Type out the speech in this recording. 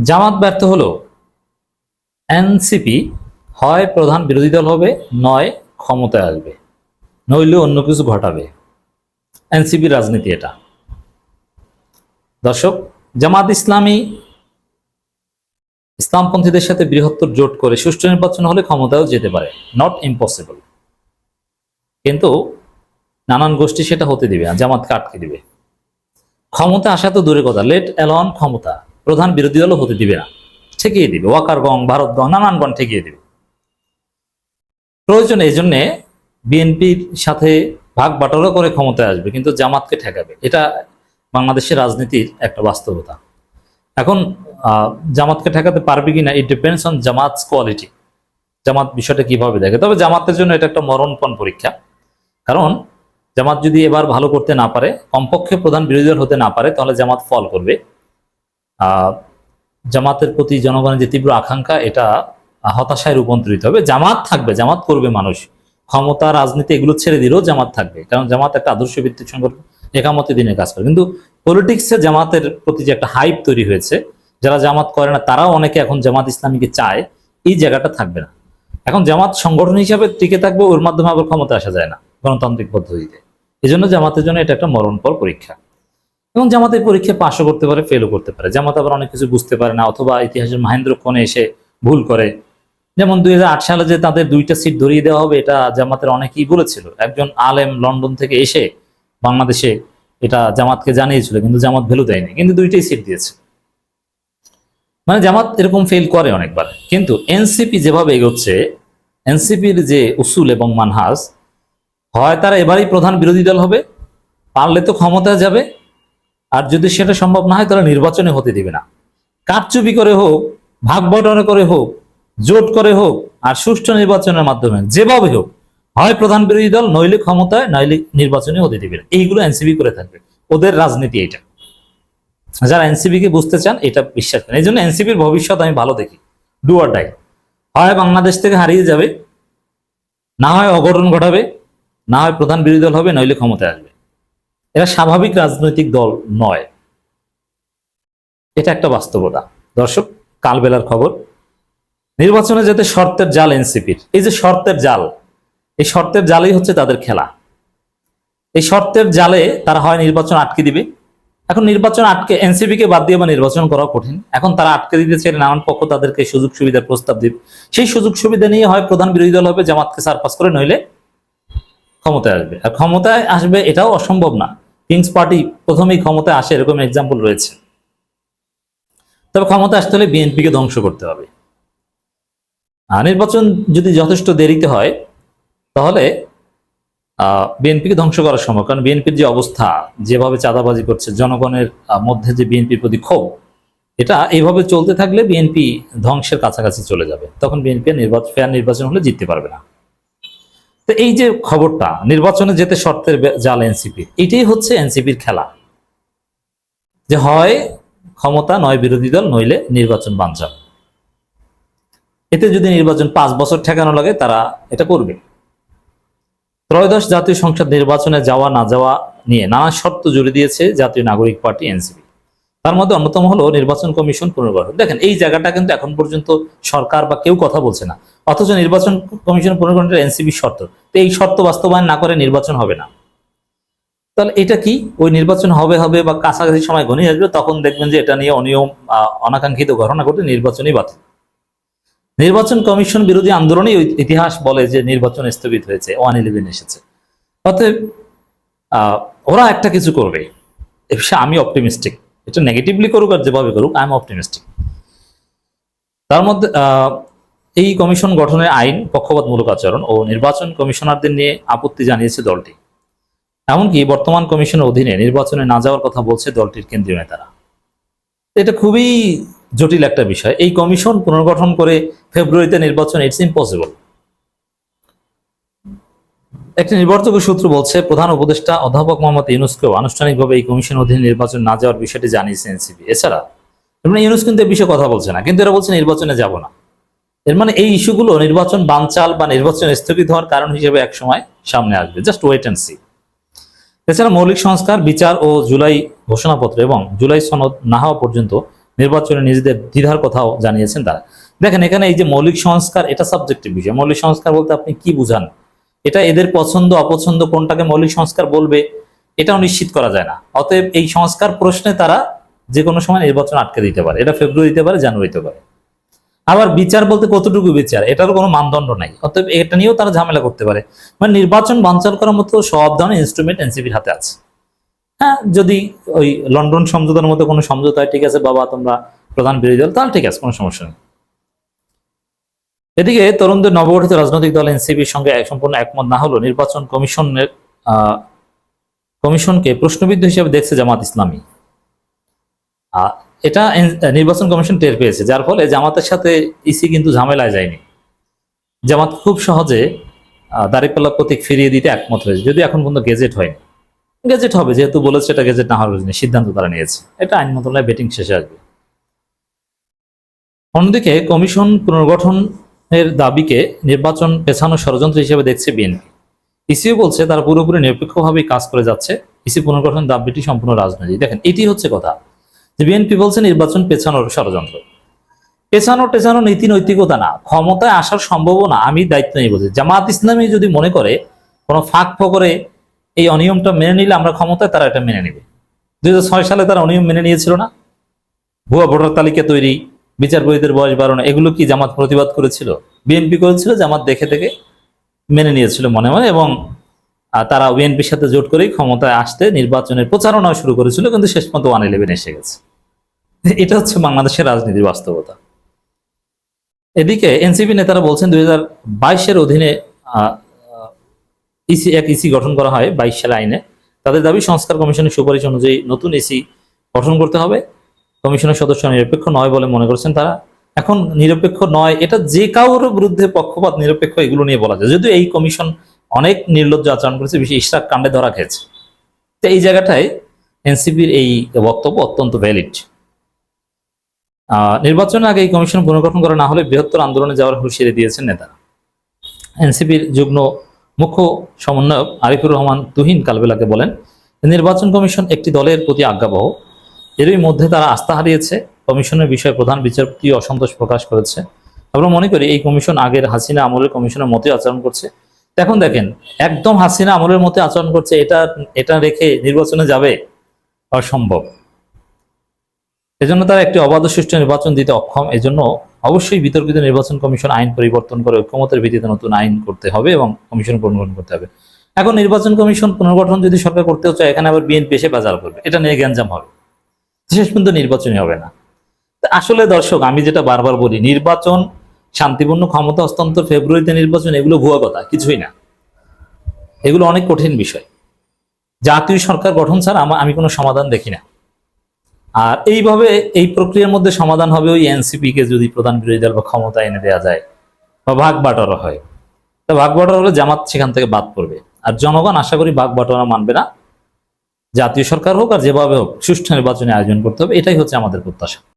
জামাত ব্যর্থ হলো। এনসিপি হয় প্রধান বিরোধী দল হবে, নয় ক্ষমতায় আসবে। নইলে অন্য কিছু ঘটাবে। এনসিপি রাজনীতি এটা। দর্শক, জামাত ইসলামী ইসলামপন্থীদের সাথে বৃহত্তর জোট করে সুষ্ঠু নির্বাচন হলে ক্ষমতায়ও যেতে পারে। নট ইম্পসিবল কিন্তু নানান গোষ্ঠী সেটা হতে দিবে জামাতকে আটকে দিবে। ক্ষমতা আসা তো দূরের কথা। লেট অ্যালন ক্ষমতা। প্রধান বিরোধী দলও হতে দিবে না, ঠেকিয়ে দিবে। ওয়াকারগং, ভারতগং, নানানগণ ঠেকিয়ে দিবে। প্রয়োজন এই জন্যে বিএনপির সাথে ভাগ বাটোয়ারা করে ক্ষমতায় আসবে, কিন্তু জামাতকে ঠেকাবে। এটা বাংলাদেশের রাজনীতির একটা বাস্তবতা। এখন জামাতকে ঠেকাতে পারবে কিনা it depends on Jamaat quality Jamaat বিষয়টা কীভাবে দেখে? তবে জামাতের জন্য এটা একটা মরণপণ পরীক্ষা। কারণ, জামাত যদি এবার ভালো করতে না পারে, কমপক্ষে প্রধান বিরোধী দল হতে না পারে, তাহলে জামাত ফল করবে। জামাতের প্রতি জনগণের যে তীব্র আকাঙ্ক্ষা, এটা হতাশায় রূপান্তরিত হবে। জামাত থাকবে, জামাত করবে মানুষ। ক্ষমতা, রাজনীতি, এগুলো ছেড়ে দিলেও জামাত থাকবে। কারণ জামাত একটা আদর্শ ভিত্তিক সংগঠন একামতে দিনে কাজ করে। কিন্তু পলিটিক্সে জামাতের প্রতি যে একটা হাইপ তৈরি হয়েছে, যারা জামাত করে না, তারাও অনেকে এখন জামাত ইসলামীকে চায়, এই জায়গাটা থাকবে না। এখন জামাত সংগঠন হিসাবে টিকে থাকবে, ওর মাধ্যমে আবার ক্ষমতা আসা যায় না, গণতান্ত্রিক পদ্ধতিতে। এই জন্য জামাতের জন্য এটা একটা মরণপর পরীক্ষা। এবং জামাতের পরীক্ষা পাশও করতে পারে ফেলও করতে পারে। জামাত আবার অনেক কিছু বুঝতে পারে না, অথবা ইতিহাসের মাহেন্দ্র কোণে এসে ভুল করে। যেমন দুই হাজার আট সালে যে তাদের দুইটা সিট ধরিয়ে দেওয়া হবে, এটা জামাতের অনেকেই বলেছিল। একজন আলেম লন্ডন থেকে এসে বাংলাদেশে এটা জামাতকে জানিয়েছিল, কিন্তু জামাত ভ্যালু দেয়নি, কিন্তু দুইটাই সিট দিয়েছে। মানে জামাত এরকম ফেল করে অনেকবার। কিন্তু এনসিপি যেভাবে এগোচ্ছে, এনসিপির যে উসুল এবং মানহাজ, হয় তারা এবারই প্রধান বিরোধী দল হবে, পারলে তো ক্ষমতা যাবে আর যদি সেটা সম্ভব না হয়, তাহলে নির্বাচনে হতে দিবে না। কারচুপি করে হোক, ভাগ বটনা করে হোক, জোট করে হোক, আর সুষ্ঠু নির্বাচনের মাধ্যমে যেভাবে হোক, হয় প্রধান বিরোধী দল, নইলে ক্ষমতায়, নইলে নির্বাচনে হতে দিবে না। এইগুলো এনসিপি করে থাকবে। ওদের রাজনীতি এটা। যারা এনসিপি কে বুঝতে চান, এটা বিশ্বাস করেন। এই জন্য এনসিপির ভবিষ্যৎ আমি ভালো দেখি। ডু আর ডাই হয় বাংলাদেশ থেকে হারিয়ে যাবে, না হয় অঘটন ঘটাবে, না হয় প্রধান বিরোধী দল হবে, নইলে ক্ষমতায় আসবে। এরা স্বাভাবিক রাজনৈতিক দল নয়। এটা একটা বাস্তবতা। দর্শক, কালবেলার খবর। নির্বাচনে যেতে শর্তের জাল এনসিপির। এই যে শর্তের জাল, এই শর্তের জালেই হচ্ছে তাদের খেলা। এই শর্তের জালে তারা হয় নির্বাচন আটকে দিবে। এখন নির্বাচন আটকে এনসিপি কে বাদ দিয়ে বা নির্বাচন করা কঠিন। এখন তারা আটকে দিতে চাইলে নানান পক্ষ তাদেরকে সুযোগ সুবিধার প্রস্তাব দিবে। সেই সুযোগ সুবিধা নিয়ে হয় প্রধান বিরোধী দল হবে জামাতকে সারপাস করে, নইলে ক্ষমতায় আসবে। আর ক্ষমতায় আসবে এটাও অসম্ভব না। কিংস পার্টি প্রথমেই ক্ষমতায় আসে এরকম এক্সাম্পল রয়েছে। তবে ক্ষমতা আসতে হলে বিএনপিকে ধ্বংস করতে হবে। নির্বাচন যদি যথেষ্ট দেরিতে হয়, তাহলে বিএনপিকে ধ্বংস করা সম্ভব কারণ বিএনপির যে অবস্থা, যেভাবে চাঁদাবাজি করছে, জনগণের মধ্যে যে বিএনপির প্রতি ক্ষোভ, এটা এইভাবে চলতে থাকলে বিএনপি ধ্বংসের কাছাকাছি চলে যাবে। তখন বিএনপি নির্বাচন ফেয়ার নির্বাচন হলে জিততে পারবে না। তো এই যে খবরটা, নির্বাচনে যেতে শর্তের জাল এনসিপি, এটাই হচ্ছে এনসিপির খেলা। যে হয় ক্ষমতা, নয় বিরোধী দল, নইলে নির্বাচন বাঞ্চাল। এতে যদি নির্বাচন পাঁচ বছর ঠেকানো লাগে, তারা এটা করবে। ত্রয়োদশ জাতীয় সংসদ নির্বাচনে যাওয়া, না যাওয়া নিয়ে নানা শর্ত জুড়ে দিয়েছে জাতীয় নাগরিক পার্টি এনসিপি। তার মধ্যে অন্যতম হলো নির্বাচন কমিশন পুনর্গঠন। দেখেন, এই জায়গাটা কিন্তু এখন পর্যন্ত সরকার বা কেউ কথা বলছে না। অথচ নির্বাচন কমিশন পুনর্গঠনের এনসিপি শর্ত। তো এই শর্ত বাস্তবায়ন না করে নির্বাচন হবে না। তাহলে এটা কি? ওই নির্বাচন হবে হবে বা কাছাকাছি সময় ঘনিয়ে আসবে, তখন দেখবেন যে এটা নিয়ে অনিয়ম অনাকাঙ্ক্ষিত ঘটনা ঘটে, নির্বাচনই বাতিল। নির্বাচন কমিশন বিরোধী আন্দোলনেই ইতিহাস বলে যে নির্বাচন স্থগিত হয়েছে, ওয়ান ইলেভেন এসেছে। অতএব ওরা একটা কিছু করবে। বিষয়ে আমি অপটিমিস্টিক। এটা নেগেটিভলি করুক আর যেভাবে করুক আই এম অপটিমিস্টিক তার মধ্যে এই কমিশন গঠনের আইন পক্ষপাতমূলক আচরণ ও নির্বাচন কমিশনারদের নিয়ে আপত্তি জানিয়েছে দলটি। এমনকি বর্তমান কমিশনের অধীনে নির্বাচনে না যাওয়ার কথা বলছে দলটির কেন্দ্রীয় নেতারা। এটা খুবই জটিল একটা বিষয়। এই কমিশন পুনর্গঠন করে ফেব্রুয়ারিতে নির্বাচন ইটস ইম্পসিবল একটি নির্ভরযোগ্য সূত্র বলছে, প্রধান উপদেষ্টা অধ্যাপক মোহাম্মদ ইউনুসকেও আনুষ্ঠানিকভাবে এই কমিশন অধীনে নির্বাচন না যাওয়ার বিষয়টি জানিয়েছে এনসিপি। এছাড়া ইউনুস কিন্তু এই বিষয়ে কথা বলছে না, কিন্তু এরা বলছে নির্বাচনে যাব না। এর মানে এই ইস্যুগুলো নির্বাচন বানচাল বা নির্বাচন স্থগিত হওয়ার কারণ হিসেবে একসময় সামনে আসবে। Just wait and see. এছাড়া মৌলিক সংস্কার, বিচার ও জুলাই ঘোষণাপত্র এবং জুলাই সনদ না হওয়া পর্যন্ত নির্বাচনে নিজেদের দ্বিধার কথাও জানিয়েছেন তারা। দেখেন, এখানে এই যে মৌলিক সংস্কার, এটা সাবজেক্টিভ বিষয়। মৌলিক সংস্কার বলতে আপনি কি বুঝান? এটা এদের পছন্দ, অপছন্দ, কোনটাকে মৌলিক সংস্কার বলবে, এটাও নিশ্চিত করা যায় না। অতএব এই সংস্কার প্রশ্নে তারা যে কোনো সময় নির্বাচন আটকে দিতে পারে। এটা ফেব্রুয়ারি দিতে পারে জানুয়ারিতে পারে। আবার বিচার বলতে কতটুকু বিচার এটারও কোনো মানদণ্ড নাই। অতএব এটা নিয়েও তারা ঝামেলা করতে পারে। মানে নির্বাচন বানচাল করার মতো সব ধরনের ইনস্ট্রুমেন্ট এনসিপির হাতে আছে। হ্যাঁ যদি ওই লন্ডন সমঝোতার মতো কোনো সমঝোতা ঠিক আছে, বাবা, তোমরা প্রধান বিরোধী দল, তাহলে ঠিক আছে, কোনো সমস্যা নেই। এদিকে তরুণদের নবগঠিত রাজনৈতিক দল এনসিপির সঙ্গে সম্পূর্ণ একমত না হলো নির্বাচন কমিশনের কমিশনকে প্রশ্নবিদ্ধ হিসেবে দেখছে জামাত ইসলামী। এটা নির্বাচন কমিশন টের পেয়েছে যার ফলে জামাতের সাথে ইসি কিন্তু ঝামেলায় যায়নি। জামাত খুব সহজে আহ, দাঁড়িপাল্লা প্রতীক ফিরিয়ে দিতে একমত হয়েছে যদি এখন পর্যন্ত গেজেট হয়নি। গেজেট হবে যেহেতু বলেছে এটা গেজেট না হওয়ার জন্য সিদ্ধান্ত তারা নিয়েছে। এটা আইন মন্ত্রণালয় বেটিং শেষে আসবে। অন্যদিকে কমিশন পুনর্গঠনের দাবিকে নির্বাচন পেছানো ষড়যন্ত্র হিসেবে দেখছে বিএনপি। ইসিও বলছে তারা পুরোপুরি নিরপেক্ষভাবেই কাজ করে যাচ্ছে। ইসি পুনর্গঠন দাবিটি সম্পূর্ণ রাজনীতি দেখেন, এটি হচ্ছে কথা যে বিএনপি বলছে নির্বাচন পেছানোর ষড়যন্ত্র। পেছানো টেছানো নীতি নৈতিকতা না, ক্ষমতায় আসার সম্ভাবনা আমি দায়িত্ব নিয়ে বলছি। জামাত ইসলামী যদি মনে করে কোনো ফাঁক ফকরে এই অনিয়মটা মেনে নিলে আমরা ক্ষমতায়, তারা এটা মেনে নেবে। দুই হাজার ছয় সালে তারা অনিয়ম মেনে নিয়েছিল না। ভুয়া ভোটার তালিকা তৈরি বিচারপতিদের বয়স বাড়ানো, এগুলো কি জামাত প্রতিবাদ করেছিল? বিএনপি করেছিল, জামাত দেখে দেখে মেনে নিয়েছিল মনে মনে এবং তারা বিএনপির সাথে জোট করেই ক্ষমতায় আসতে নির্বাচনের প্রচারণা শুরু করেছিল, কিন্তু শেষ পর্যন্ত ওয়ান ইলেভেন এসে গেছে। এটা হচ্ছে বাংলাদেশের রাজনীতির বাস্তবতা। এদিকে এনসিপি নেতারা বলছেন, দুই হাজার বাইশের অধীনে ইসি, এক ইসি গঠন করা হয় বাইশ সালে আইনে। তাদের দাবি, সংস্কার কমিশনের সুপারিশ অনুযায়ী নতুন ইসি গঠন করতে হবে। কমিশনের সদস্য নিরপেক্ষ নয় বলে মনে করছেন তারা। এখন নিরপেক্ষ নয়, এটা যে কারোর বিরুদ্ধে পক্ষপাত, নিরপেক্ষ এগুলো নিয়ে বলা যায়। যদিও এই কমিশন অনেক নির্লজ্জ আচরণ করেছে, বেশি ইশরাক কাণ্ডে ধরা খেয়েছে। তো এই জায়গাটায় এনসিপির এই বক্তব্য অত্যন্ত ভ্যালিড নির্বাচনের আগে এই কমিশন পুনর্গঠন করা না হলে বৃহত্তর আন্দোলনে যাওয়ার হুঁশিয়ারি দিয়েছেন নেতারা এনসিপির যুগ্ম মুখ্য সমন্বয়ক আরিফুর রহমান তুহিন কালবেলাকে বলেন, নির্বাচন কমিশন একটি দলের প্রতি আজ্ঞাবহ। এরই মধ্যে তারা আস্থা হারিয়েছে। কমিশনের বিষয়ে প্রধান বিচারপতি অসন্তোষ প্রকাশ করেছে। আমরা মনে করি এই কমিশন আগের হাসিনা আমলের কমিশনের মতে আচরণ করছে। এখন দেখেন, একদম হাসিনা আমলের মতে আচরণ করছে, এটা এটা রেখে নির্বাচনে যাবে? অসম্ভব। এজন্য তারা একটি অবাধ সুষ্ঠু নির্বাচন দিতে অক্ষম। এজন্য অবশ্যই বিতর্কিত নির্বাচন কমিশন আইন পরিবর্তন করে ঐক্যমতের ভিত্তিতে নতুন আইন করতে হবে এবং কমিশন পুনর্গঠন করতে হবে। এখন নির্বাচন কমিশন পুনর্গঠন যদি সরকার করতেও চায়, এখানে আবার বিএনপি এসে বাজার করবে। এটা নিয়ে গ্যাঞ্জাম হবে। শেষ পর্যন্ত নির্বাচনই হবে না। আসলে দর্শক, আমি যেটা বারবার বলি, নির্বাচন শান্তিপূর্ণ ক্ষমতা হস্তান্তর ফেব্রুয়ারিতে নির্বাচন, এগুলো ভুয়া কথা, কিছুই না। এগুলো অনেক কঠিন বিষয়। জাতীয় সরকার গঠন ছাড়া আমা- কোনো সমাধান দেখি না। আর এইভাবে এই প্রক্রিয়ার মধ্যে সমাধান হবে ওই এনসিপি কে যদি প্রধান বিরোধী দল বা ক্ষমতা এনে দেওয়া যায় বা ভাগ বাটোয়ারা হয়। তা ভাগ বাটোয়ারা হলে জামাত সেখান থেকে বাদ পড়বে। আর জনগণ আশা করি ভাগ বাটোয়ারা মানবে না। জাতীয় সরকার হোক আর যেভাবে হোক সুষ্ঠু নির্বাচনে আয়োজন করতে হবে, এটাই হচ্ছে আমাদের প্রত্যাশা।